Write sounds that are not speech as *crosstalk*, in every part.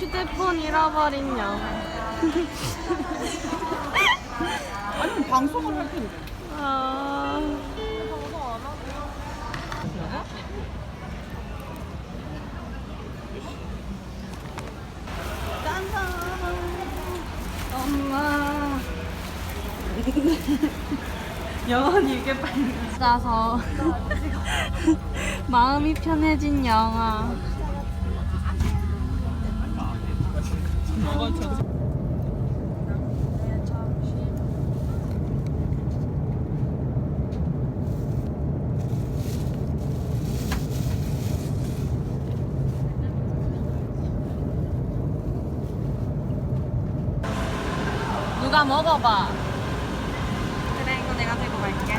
휴대폰 잃어버린 영화. 아니면 방송을 할 텐데. 아. 엄마. 영원히 이게 빨리 가서 *laughs* 마음이 편해진 영화. 누가 먹어봐. 그래, 이거 내가 들고 갈게.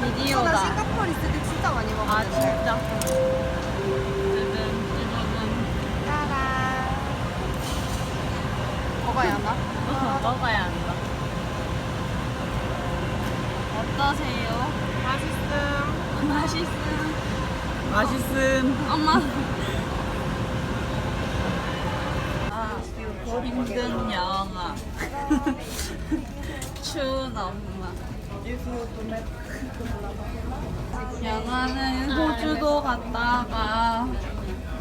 나 비디오다. 싱가포르 있을 때 진짜 많이 아 먹었는데. 진짜. 먹어야 하나? 어, 먹어야 한다. 어떠세요? 맛있음. 맛있음. 맛있음. 엄마. 아, 힘든 영화. *laughs* 추운 엄마. 영화는 호주도 갔다가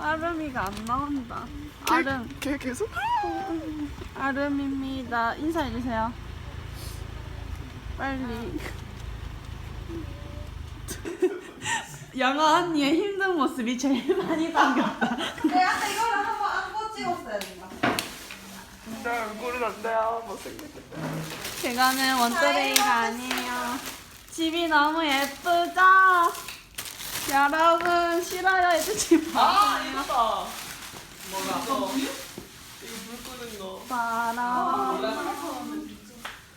아름이가 안 나온다. 아름. 걔 계속? 아름입니다. 인사해주세요. 빨리. *laughs* 영아 언니의 힘든 모습이 제일 많이 담겼다. 내가 이거를 한번 안고 찍었어야 된다. 내 얼굴은 안 돼요. 못생겼다. 그거는 원더데이가 아니에요. 집이 너무 예쁘죠? 여러분 싫어요 해주지 아, 마세요. 이거다. 뭐가? 이거 불 끄는 거. 바람.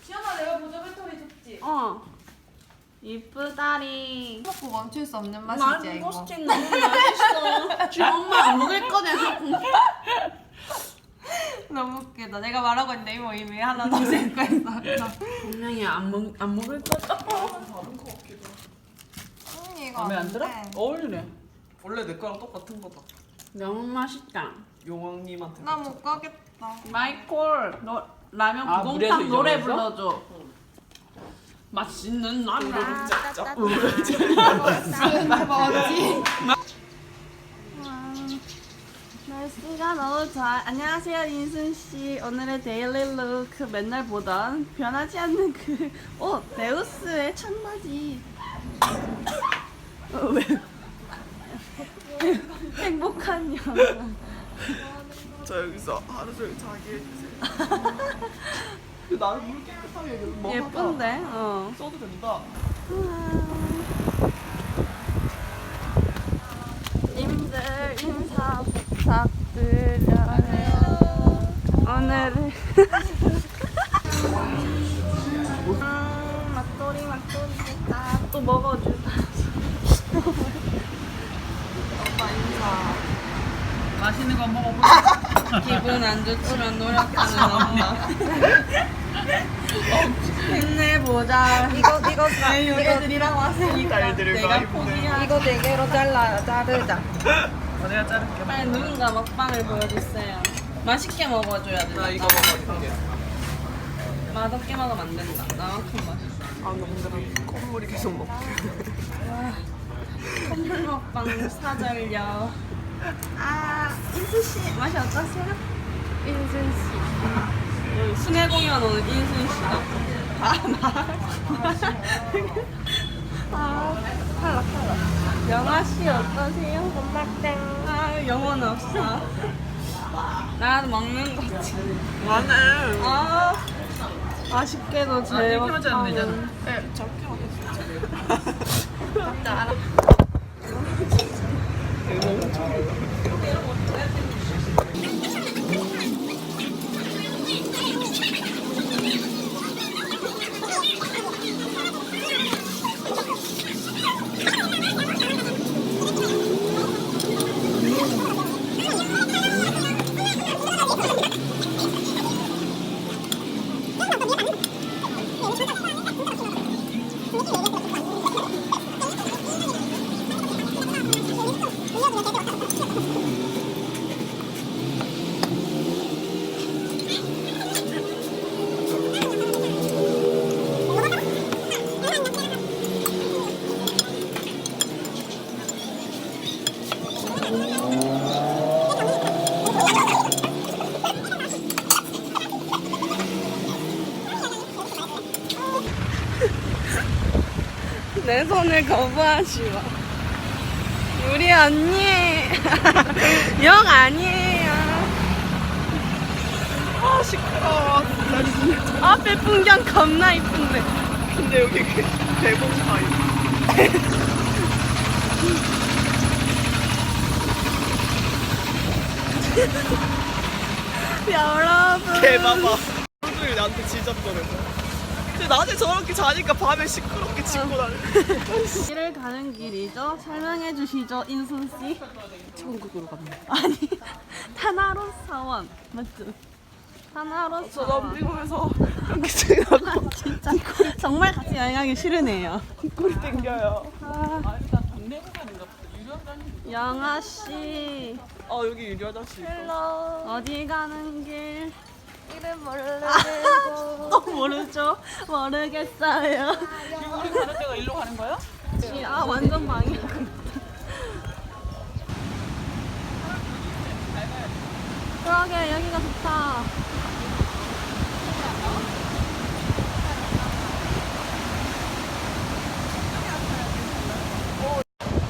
지연아, 내가 보조 배터리 줬지? 어. 이쁘다리. 먹고 멈출 수 없는 맛이지, 난 이거. 토스팅 너무 맛있어. 지금 엄마 안 먹을 거네. *laughs* 너무 웃기다. 내가 말하고 있는데 이모 이미 하나 더 생고 있어. 분명히 안, 먹, 안 먹을 거다. 음, 이거 마음에 안 들어? 돼. 어울리네. 원래 내 거랑 똑같은 거다. 너무 맛있다. 용왕님한테. 나 못 가겠다. 마이콜, 너 라면 아, 구공탕 노래 잊어버렸어? 불러줘. 맛있는 라면. 짭짭. 뭐지? *laughs* 날씨가 너무 좋아. 안녕하세요, 인순 씨. 오늘의 데일리 룩 맨날 보던 변하지 않는 그 옷, 데우스의 청바지. 어, 왜? 행복한 영화. 저 여기서 하루 종일 자기 해주세요. 근데 나는 물 깨끗하게 뭐 예쁜데? 어. 써도 된다. 님들 인사 부탁드려요. 오늘은 *laughs* 음, 맛돌이 맛돌이 아또 먹어주다. 엄마 인사. 맛있는 거 먹어보자. *laughs* 기분 안 좋지만 노력하는 엄마. *laughs* 힘내보자. 이거 이거 내 요리들이랑 왔으니까 딸들과 내가 힘내. 포기하. 이거 네 개로 잘라 자르자. 어, 내가 자를게. 빨리 누군가 먹방을 보여주세요. 맛있게 먹어줘야 돼. 나 이거 먹어줄게. 맛없게 먹으면 안 된다. 나만큼 맛있어. 아 너무. 콧물이 계속 먹게. 콧물 먹방 사절려. 아, 인순 씨 맛이 어떠세요? 인순 씨. 여기 순회 공연 오는 인순 씨다. 아, 나. 아, 탈락, 탈락. 영아 씨 어떠세요? 엄마땡. 아, 영혼 없어. 나도 먹는 거지. 많네. 아, 아쉽게도 제 아, 이렇게 하지 않으면 먹방은 되잖아. 네, 저렇게 하겠어. *laughs* 알아. Eu quero muito. 손을 거부하지 마. 우리 언니. *laughs* 영 아니에요. 아 시끄러워 진짜. 앞에 풍경 겁나 이쁜데. 근데 여기 그 대공사이 *laughs* 여러분. 개봐봐 하루종일 나한테 지적거려서 근데 낮에 저렇게 자니까 밤에 시끄럽게 짖고 다녀 길을 가는 길이죠. 설명해 주시죠, 인순 씨. 천국으로 갑니다 아니, *laughs* 타나로 사원 맞죠? 타나로 저 사원. 피곤해서 이렇게 생각하고 진짜 정말 같이 여행하기 싫으네요. 꿀 땡겨요 아, 영아 씨, 아 여기 유리 화장실 어디 가는 길? 이름 모르고 *laughs* 또 모르죠? 모르겠어요. 우리 가는 데가 일로 가는 거야? 아 완전 망이야. 그러게 여기가 좋다.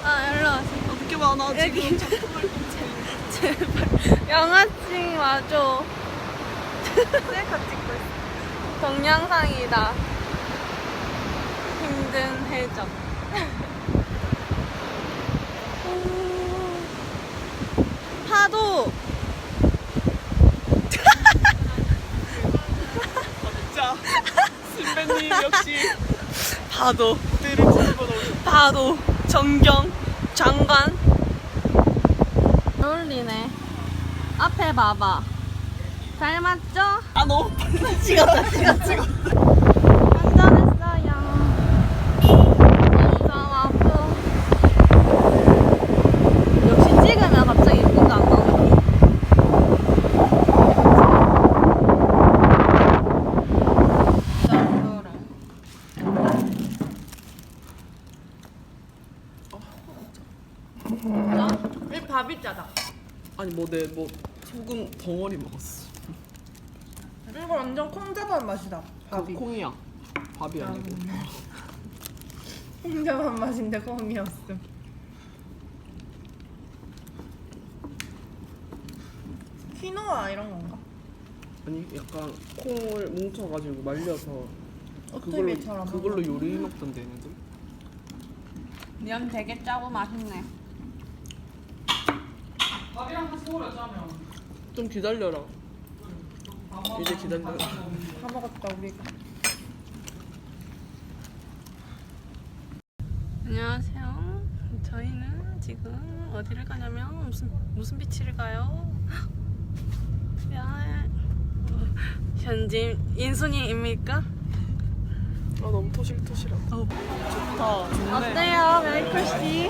아 일로 와세요. 어떻게 많아 여기 *laughs* 제발 영화증 와줘. 셀카 찍고 있어. 동영상이다. 힘든 해적. 오, 파도. 진짜 선배님 역시 파도. 무대를 파도. 정경. 장관. 어울리네. 앞에 봐봐. 닮았죠? 아 너무 빨리 찍었다, 찍었다. 완전했어요. 여기서 와프. 역시 찍으면 갑자기 예쁜 거 안 나오네. 이 밥이 짜다. 아니 뭐 내 뭐 소금 덩어리 먹었어 이거 완전 콩자반 맛이다. 그 콩이야 밥이 아니고 콩자반 맛인데 콩이었음. 퀴노아 이런 건가? 아니 약간 콩을 뭉쳐가지고 말려서 그걸로 오트밀처럼. 그걸로 요리 먹던데 얘네들 면 되게 짜고 맛있네. 좀 기다려라 이제 기다려 다 먹었다 우리가. 안녕하세요. 저희는 지금 어디를 가냐면 무슨 무슨 비치를 가요? *laughs* 야, 현진 인순이입니까? 아 너무 토실토실하다 좋다 좋네 어때요, 메이클 씨?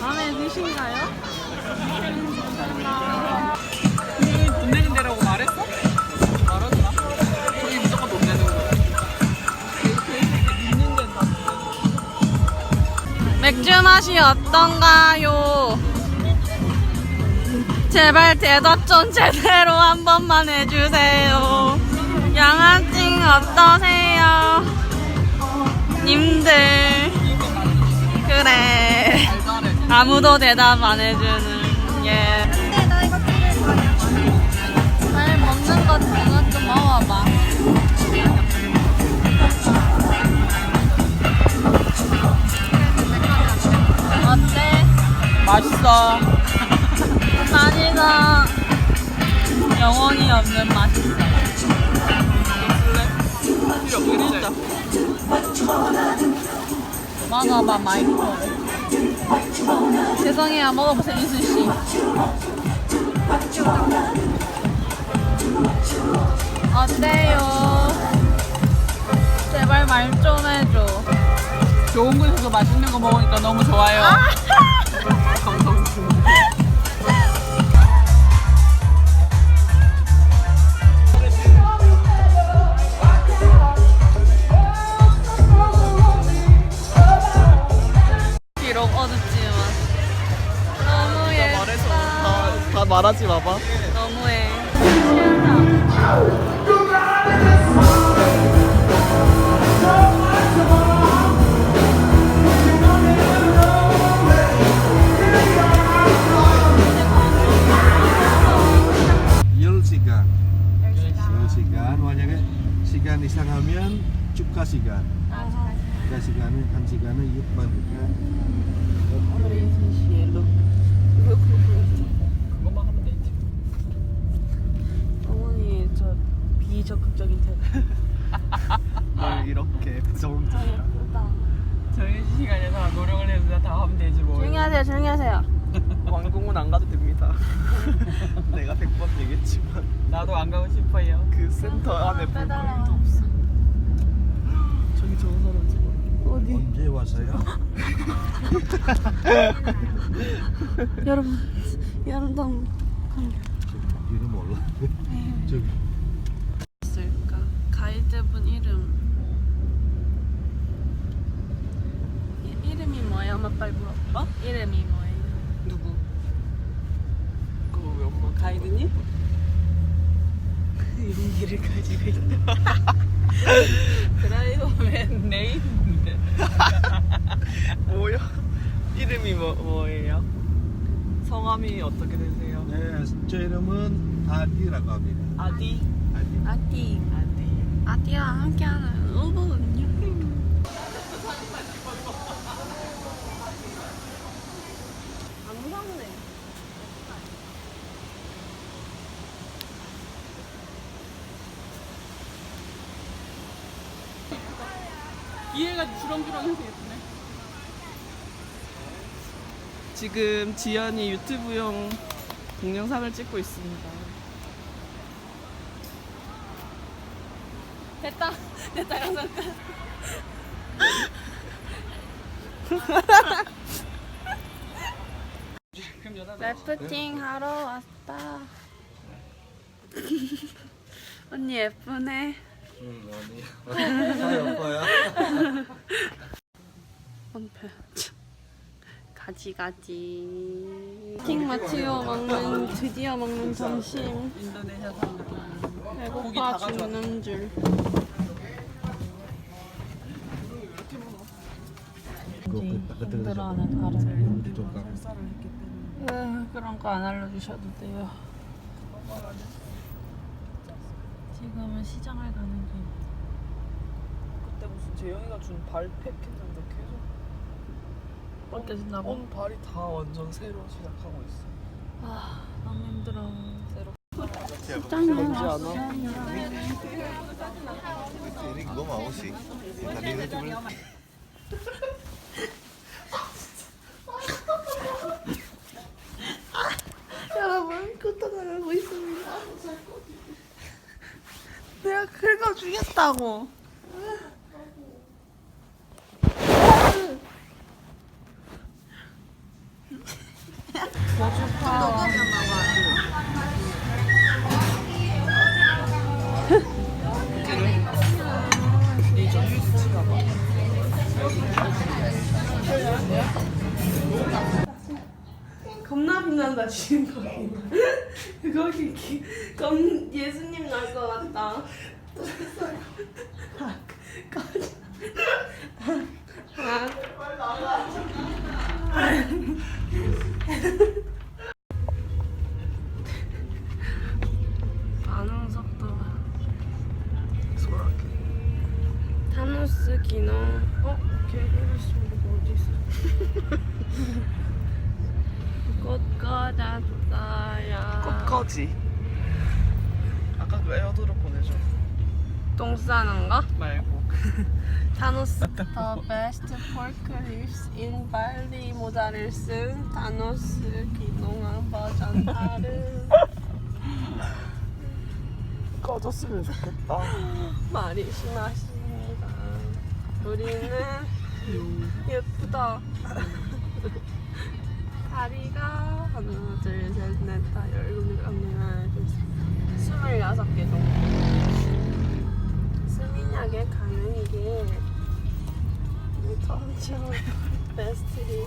마음에 드신가요? 돈 맥주 맛이 어떤가요? 제발 대답 좀 제대로 한 번만 해주세요. 양아찡 어떠세요? 님들. 그래. 아무도 대답 안 해주는 예. 맛있어 *laughs* 맛이가 영원히 없는 맛있어. 필요 없겠지? 먹어봐 마이크. 죄송해요 먹어보세요 이순 씨. 어때요? 제발 말 좀 해줘. 좋은 곳에서 맛있는 거 먹으니까 너무 좋아요 말하지 마봐 *laughs* 여러분, 여러분 이름 몰라. 저기 있을까? 가이드분 이름. 이, 이름이 뭐예요? 엄마 빨리 물어봐. 어? 이름이 뭐예요? 누구? 그 엄마 가이드님? 용기를 가지고 있다. *laughs* 드라이버맨 네임인데. *laughs* 뭐야? 이름이 뭐 뭐예요? 성함이 어떻게 되세요? 네, 저 이름은 아디라고 합니다. 아디. 아디. 아띠. 아디. 아띠랑 함께하는. 안 무섭네. 이해가 주렁주렁해서 예쁘네. 지금 지연이 유튜브용 동영상을 찍고 있습니다. 됐다. *laughs* 됐다. 영상 끝. 래프팅 하러 왔다. *laughs* 언니 예쁘네. 응, 아니. *laughs* 오빠야. 원패. 가지가지. 킹 마치오 먹는 드디어 먹는 점심. 인도네시아 사람들. 고기 배고파. 죽는 줄. 그거 힘들어 하는 다른. 부족함. 으, 그런 거 안 알려주셔도 돼요. 지금은 시장을 가는 길. 그때 무슨 재영이가 준 발팩 했는데 계속 벗겨진다고? 온 발이 다 완전 새로 시작하고 있어. 아, 너무 힘들어. 새로. Tadi itu bilang 여러분, 그것도 나가고 있습니다. 내가 긁어주겠다고. 겁나 빛난다 지금 *laughs* 거기 거기 기, 검 예수님 날 것 같다 아, 꺼져. 반 *laughs* 타노스 *laughs* The best pork ribs in Bali 모자를 쓴 타노스 기농한 버전 다른. *laughs* 꺼졌으면 좋겠다. *laughs* 말이 심하십니다. 우리는 예쁘다. 다리가 하나 둘셋넷 다 열곱 여덟 스물여섯 개 정도. 스미냐게 가는 이게 베스트리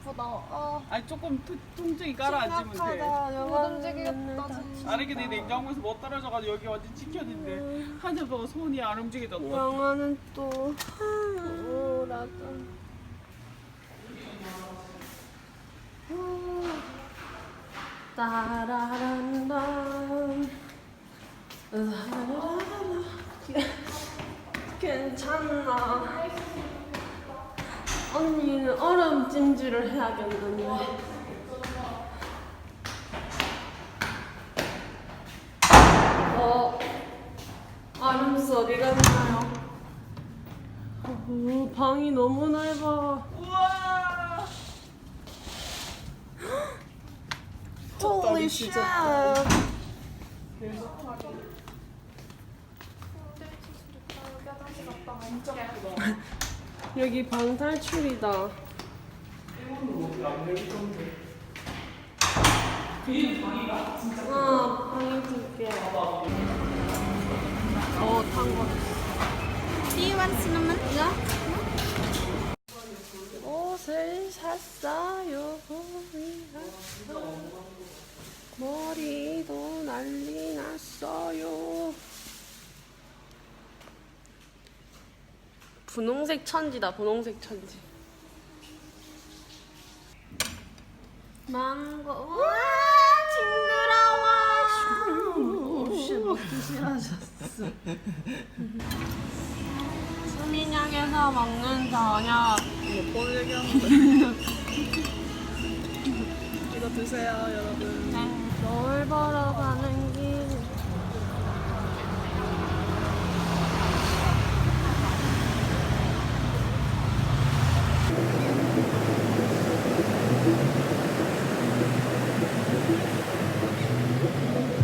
예쁘다 아 아니 조금 통- 통증이 가라앉으면 돼. 못 움직이겠다 아니 근데 냉장고에서 못 떨어져가지고 여기 완전 찍혔는데 한참 동안 손이 안 움직이잖아. 영화는 또 오라다 따라란단 괜찮나? 언니는 얼음 찜질을 해야겠는데. 어, 아름스 어디 갔나요? 어, 방이 너무 넓어. 우와. Holy shit! *laughs* 여기 방 탈출이다. 어, 방이 두 개. 어, 탄거 Do you want cinnamon? Yeah. 옷을 샀어요. 머리도 난리 났어요. 분홍색 천지다, 분홍색 천지. 망고. 와, 징그러워. 혹시 먹기 싫어졌어. 수민역에서 먹는 저녁. 먹고 얘기하는데. 이거 드세요, 여러분. 널 보러 가는 길. 아름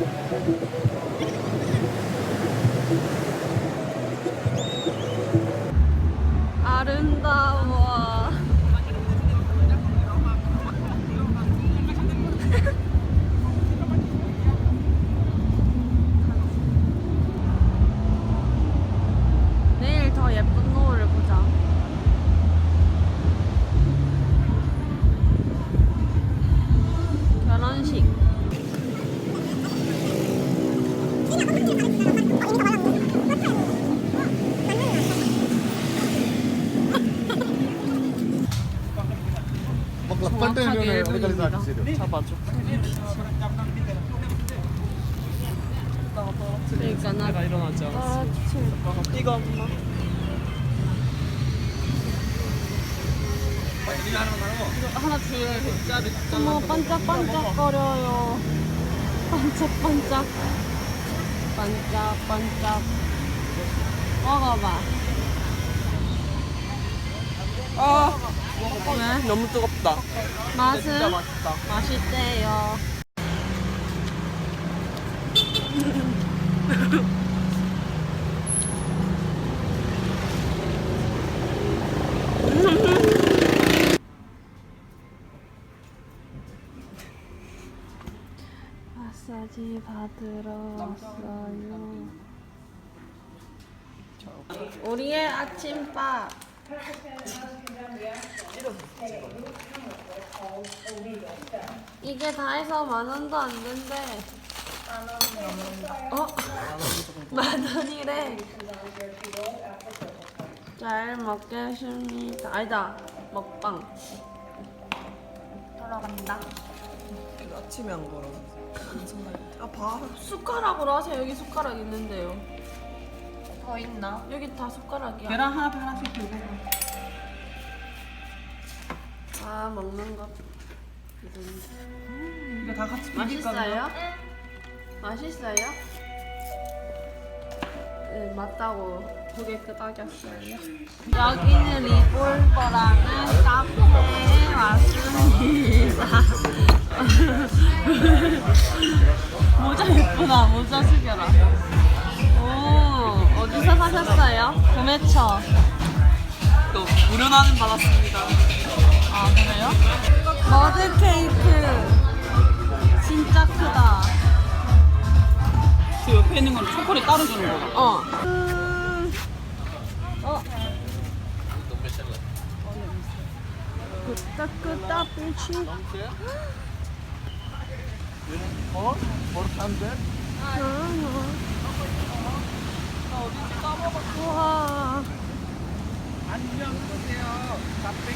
어머 반짝반짝거려요. 반짝반짝. 반짝반짝. 먹어봐. 아, 왜? 너무 뜨겁다. 맛은 맛있다. 맛있대요. *laughs* 마사지 받으러 왔어요. 우리의 아침밥. 이게 다 해서 만 원도 안 된대. 어? *laughs* 만 원이래. 잘 먹겠습니다. 아니다. 먹방. 돌아간다. 아침에 한 거라. 아, 봐. 숟가락으로 하세요. 여기 숟가락 있는데요. 더 있나? 여기 다 숟가락이야. 계란 하나 하나씩 들고 가. 아 먹는 것. 이거 다 같이 비빌까? 맛있어요? 맛있어요? 네 맞다고 두개 끄덕였어요. 여기는 리볼버라는 카페에 왔습니다. *laughs* 모자 예쁘다. 모자 숙여라. 오 어디서 사셨어요? 구매처. 또 무료 나는 받았습니다. 아 그래요? 머드 케이크 진짜 크다. 그 옆에 있는 건 초콜릿 따로 주는 거다. 어. 끄떡끄떡 불치. 어? 버릇한데? 우와. 안녕하세요. 쇼핑.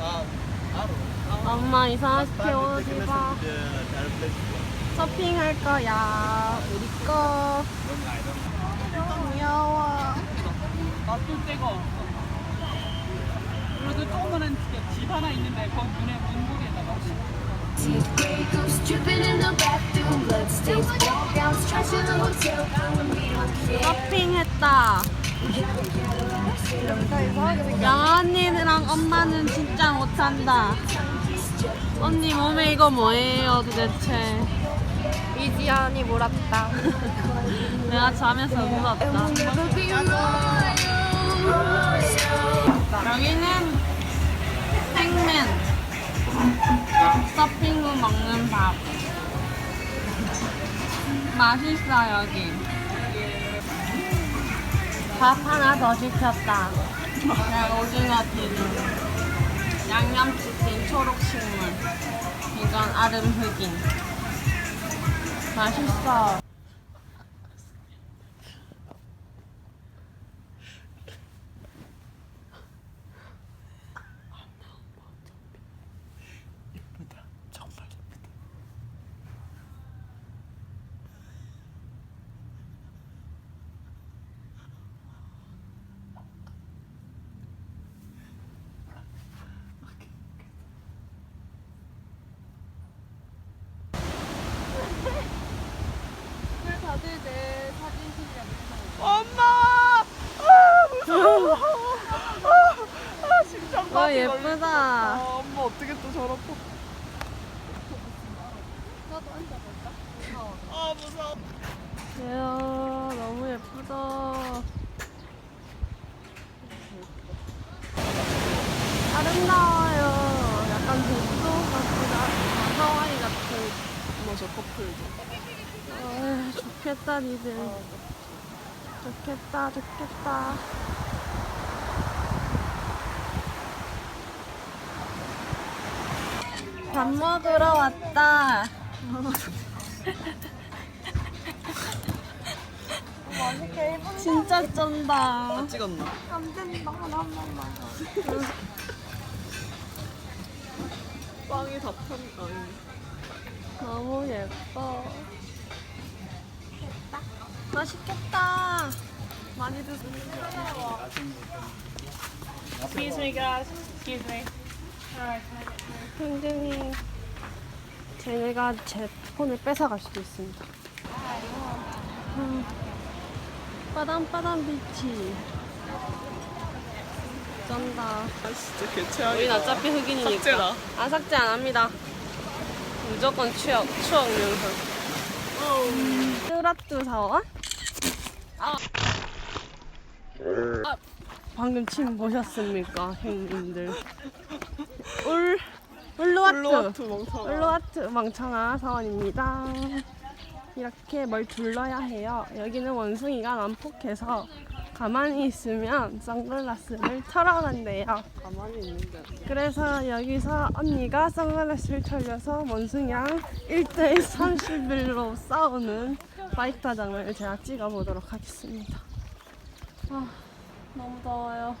아, 알아. 엄마 이상하게 옷 입어. 서핑할 거야. 우리 거. 귀여워. 놔둘 데가 없어. 그래도 조그만한 집 하나 있는데 거기 눈에 문고리에다가. 서핑했다. 영아 언니랑 엄마는 진짜 못한다. 언니 몸에 이거 뭐예요 도대체? 이지연이 몰았다. 내가 자면서 물었다. 여기는 생면 서핑 후 먹는 밥. 맛있어 여기. 밥 하나 더 시켰다. 그냥 오징어 튀김, 양념치킨, 초록식물, 이건 아름 흑인. 맛있어. 정말 예쁘다. 다들 내 사진 실력 엄마! 아, 무서워. 아, 아, 심장 와 빠져. 예쁘다. 아, 엄마 어떻게 또 저런 포? 아 무서워. 이야 너무 예쁘다. 아름다워요. 약간 독도 같기도 하고 하와이 같은. 맞아 커플도. 아, 좋겠 다 니들. 좋겠다 좋겠다. 밥 먹으러 왔다. 진짜 쩐다. 찍었나? 안 된다. 나한 번만. 빵이 다 편. 아니. 너무 예뻐. 맛있겠다. 많이 드세요. Excuse me, guys. Excuse me. 굉장히 쟤네가 제 폰을 뺏어갈 수도 있습니다. 음, 빠담빠담 비치. 쩐다. 아 진짜 개최하게. 우린 어차피 흑인이니까. 삭제라. 아, 삭제 안 합니다. 무조건 추억, 추억 영상. 뚜라뚜 사원? 아. 아. 방금 침 보셨습니까, 형님들? 울, 울루와트. 멍청. 울루와트 망청아 사원입니다. 이렇게 뭘 둘러야 해요. 여기는 원숭이가 난폭해서 가만히 있으면 선글라스를 털어간대요. 가만히 있는 게 아니라. 그래서 여기서 언니가 선글라스를 털려서 원숭이랑 1대1 30일로 싸우는 파이터 장면을 제가 찍어보도록 하겠습니다. 아, 너무 더워요.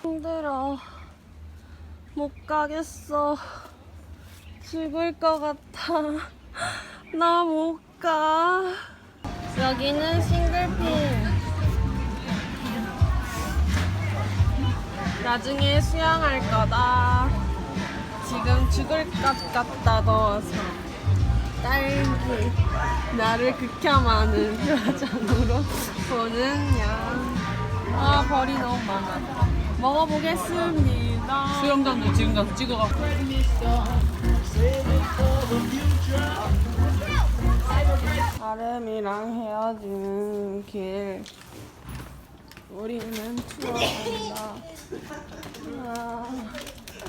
힘들어. 못 가겠어. 죽을 것 같아. 나 못 가. 여기는 싱글핀. 나중에 수영할 거다. 지금 죽을 것 같다 더워서. 딸기. 나를 극혐하는 표정으로 보는 양. 아, 벌이 너무 많아. 먹어보겠습니다. 수영장도 지금 가서 찍어갖 고. 아름이랑 헤어지는 길 우리는 추억한다 아,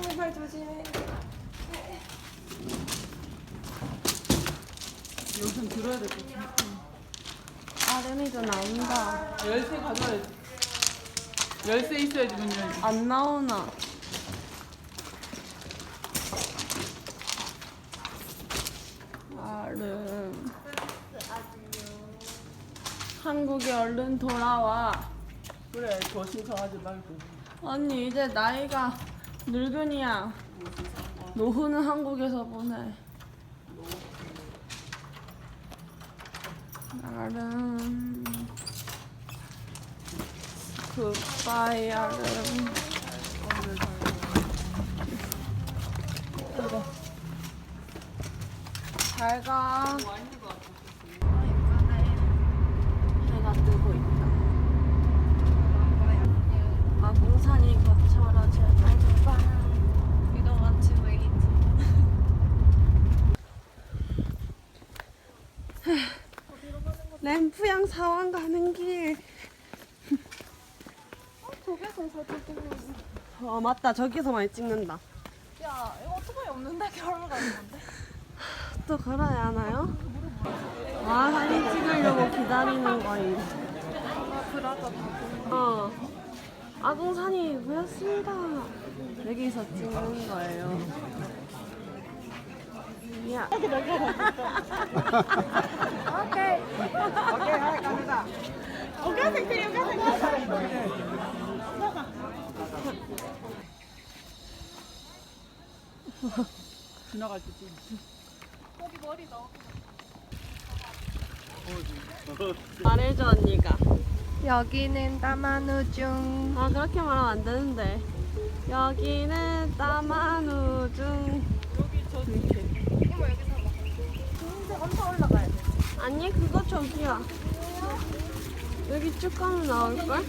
제발 조심해 여기선 들어야 될 것 같아. 아름이도 나온다 열쇠 가져야지. 열쇠 있어야지 문 열지. 안 나오나 나름 한국에 얼른 돌아와. 그래 더 신청하지 말고. 언니 이제 나이가 늙은이야. 노후는 한국에서 보내. 나름 굿바이 야름 잘가 뜨고 있다 아궁산이 거쳐라 제발 제발 You don't want to wait. 램프양 사원 가는 길. 저기서 사진 찍는 어 맞다 저기서 많이 찍는다. 야, 이거 오토바이 없는데 결혼 가는 건데? 또 걸어야 하나요? 아 사진 찍으려고 기다리는 거임. 아, 브라더 어. 아궁산이 보였습니다. 여기서 찍는 거예요. 야. 지나갈 때 찍. 거기 머리 넣어. 말해줘 언니가. 여기는 다마누중. 아 그렇게 말하면 안 되는데. 여기는 따마누중. 봐. 근데 엄청 올라가야 돼. 아니 그거 저기야. 여기 쭉 가면 나올걸?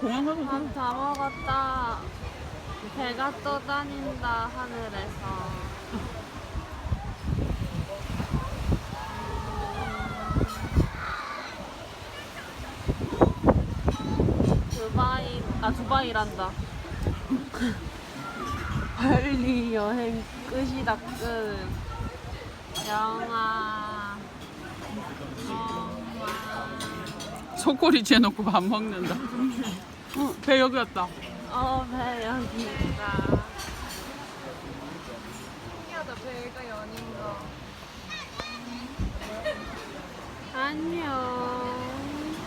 공항 가서 밥다 먹었다. 배가 떠다닌다 하늘에서. 두바이 아 두바이란다. 발리 여행 끝이다 끝. 영아. 속꼬리 재놓고 밥 먹는다. 어, 배 여기 왔다. 어, 배 여기다. 신기하다, 배가 연인 거. 안녕.